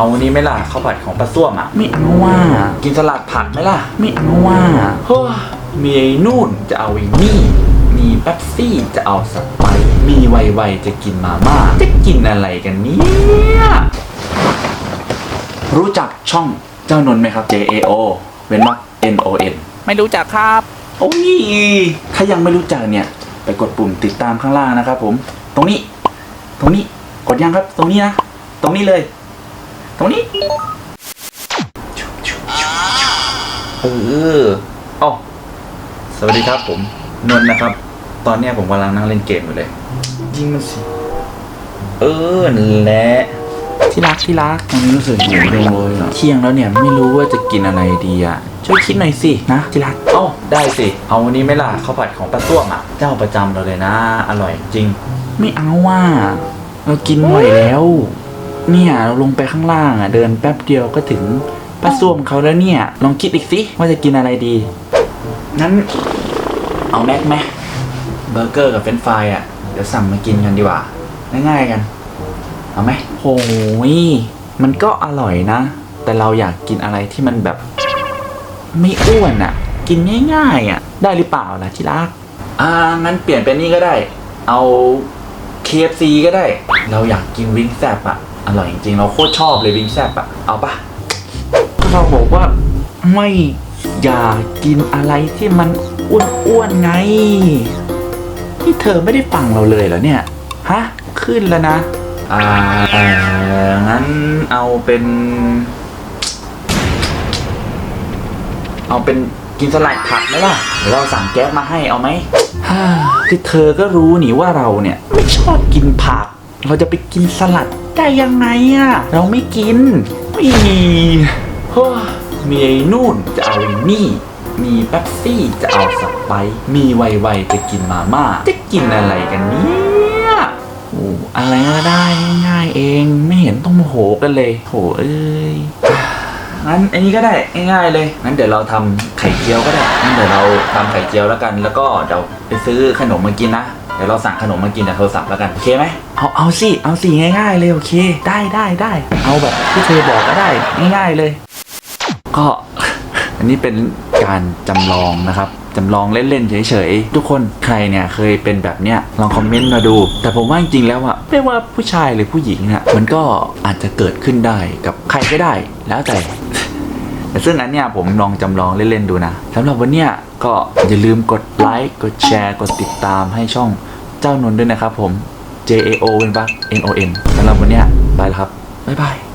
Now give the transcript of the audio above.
เอาอันนี้ไหมล่ะข้าวผัดของปลาส้วมอะไม่เอาว่า กินสลัดผักไหมล่ะไม่เอาว่าเฮ้ยมีไอ้นู่นจะเอาไอ้นี่ มีเป๊ปซี่จะเอาสไปร์มีไวๆจะกินมาม่าจะกินอะไรกันเนี่ยรู้จักช่องเจ้านนท์ไหมครับ J A O เว้นวรรค N O N ไม่รู้จักครับ โอ้ยถ้ายังไม่รู้จักเนี่ย ไปกดปุ่มติดตามข้างล่างนะครับผม ตรงนี้ ตรงนี้ กดยังครับ ตรงนี้นะ ตรงนี้เลย ตรงนี้เอออ๋อสวัสดีครับผมนนท์นะครับ ตอนเนี้ยผมกำลังนั่งเล่นเกมอยู่เลย ยิงมันสิ เออนั่นแหละที่รักที่รักตอนนี้รู้สึกหิวจังเลยอะเที่ยงแล้วเนี่ยไม่รู้ว่าจะกินอะไรดีอะช่วยคิดหน่อยสินะที่รักเอ้าได้สิ เอาวันนี้ไหม่ล่ะข้าวผัดของปลาส้วมอะ เจ้าประจำเราเลยนะ อร่อยจริง ไม่เอาว่าเรากินบ่อยแล้ว เนี่ยเราลงไปข้างล่างอะเดินแป๊บเดียวก็ถึงป้าส้วมเขาแล้วเนี่ย ลองคิดอีกสิว่าจะกินอะไรดีงั้นเอาแม็กไหมเบอร์เกอร์กับเฟรนช์ฟรายอะเดี๋ยวสั่งมากินกันดีกว่าง่ายๆกัน เอาไหมโหยมันก็อร่อยนะ แต่เราอยากกินอะไรที่มันแบบ ไม่อ้วนอะ กินง่ายๆอะ ได้หรือเปล่าล่ะที่รักอ่างั้นเปลี่ยนเป็นนี่ก็ได้ เอา KFC ก็ได้ เราอยากกินวิงแซบอะ อร่อยจริงๆเราโคตรชอบเลยวิงแซบอะเอาปะเราบอกว่าไม่อยากกินอะไรที่มันอ้วนๆไงที่เธอไม่ได้ฟังเราเลยเหรอเนี่ย ฮะ ขึ้นแล้วนะ อ่าเอ่องั้นเอาเป็น เอาเป็นกินสลัดผักไหมล่ะเดี๋ยวเราสั่งแก๊สมาให้เอาไหมฮ่าคือเธอก็รู้นี่ว่าเราเนี่ย ไม่ชอบกินผัก เราจะไปกินสลัดได้ยังไงอะเราไม่กินอีเฮ้มีไอ้นู่นจะเอาไอ้นี่ มีเป๊ปซี่จะเอาสไป มีไวๆจะกินมาม่าจะกินอะไรกันเนี่ยโอ้อะไรก็ได้ง่ายๆเองไม่เห็นต้องโมโหกันเลยโหเอ้ยงั้นอันนี้ก็ได้ง่ายๆเลยงั้นเดี๋ยวเราทำไข่เจียวก็ได้งั้นเดี๋ยวเราทำไข่เจียวแล้วกัน แล้วก็เดี๋ยวไปซื้อขนมมากินนะ ดี๋ยวเราสั่งขนมมากินจากโทรศัพท์แล้วกันโอเคไหมเอาเอาสิเอาสิง่ายๆเลยโอเค ได้ได้ได้เอาแบบที่เธอบอกก็ได้ง่ายๆเลย ก็ อันนี้เป็นการจำลองนะครับจำลองเล่นๆเฉยๆทุกคนใครเนี่ยเคยเป็นแบบเนี้ยลองคอมเมนต์มาดู แต่ผมว่าจริงๆแล้วอะไม่ว่าผู้ชายหรือผู้หญิงอะมันก็อาจจะเกิดขึ้นได้กับใครก็ได้ แล้วแต่แต่ซึ่งอันเนี้ยผมลองจำลองเล่นๆดูนะสำหรับวันเนี้ยก็อย่าลืมกดไลค์กดแชร์กดติดตามให้ช่อง เจ้านนท์ด้วยนะครับผม J A O เป็นปะ N O N สำหรับวันเนี้ยไปแล้วครับ บ๊ายบาย